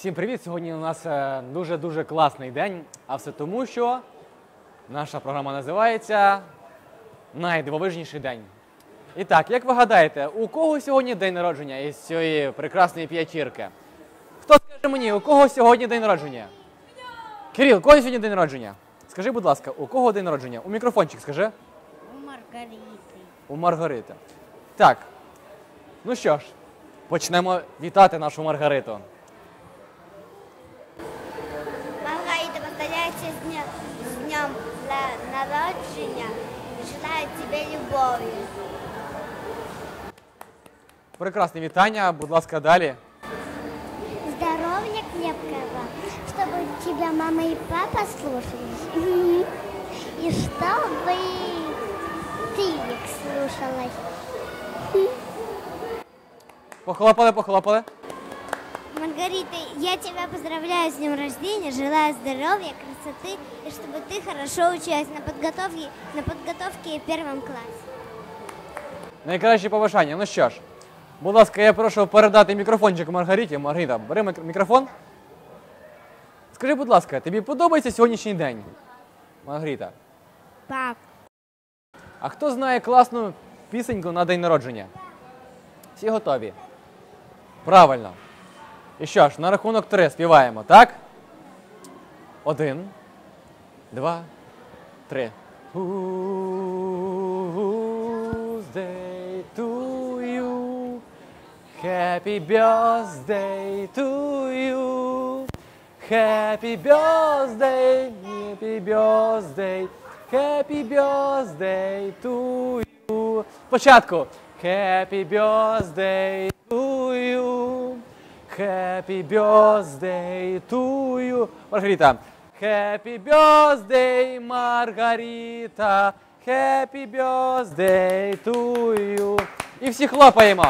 Всім привіт! Сьогодні у нас дуже-дуже класний день, а все тому, що наша програма називається Найдивовижніший день. І так, як ви гадаєте, у кого сьогодні день народження із цієї прекрасної п'ятірки? Хто скаже мені, у кого сьогодні день народження? Кирил, у кого сьогодні день народження? Скажи, будь ласка, у кого день народження? У мікрофончик скажи. У Маргариты. У Маргарити. Так. Ну що ж, почнемо вітати нашу Маргариту. Маргарита, поздравляю тебя с днем, с днем на- народження и желаю тебе любові. Прекрасне вітання, будь ласка, далі. Здоровья крепкого, чтобы тебя мама и папа слушались. И чтобы ты их слушалась. Похлопали, похлопали. Маргарита, я тебя поздравляю с днем рождения, желаю здоровья, красоты и чтобы ты хорошо училась на подготовке, на подготовке в первом классе. Найкращі побажання. Ну що ж, будь ласка, я прошу передати мікрофончик Маргариті. Маргарита, бери мік- мікрофон. Скажи, будь ласка, тобі подобається сьогоднішній день? Маргарита. Так. А хто знає класну пісеньку на день народження? Всі готові? Правильно. І що ж, на рахунок три співаємо, так? Один, два, три. Whose day to you? Happy birthday to you. Happy birthday, happy birthday, happy birthday to you. Спочатку. Happy birthday. Happy birthday to you. Маргарита. Happy birthday, Маргарита. Happy birthday to you. І всі хлопаємо.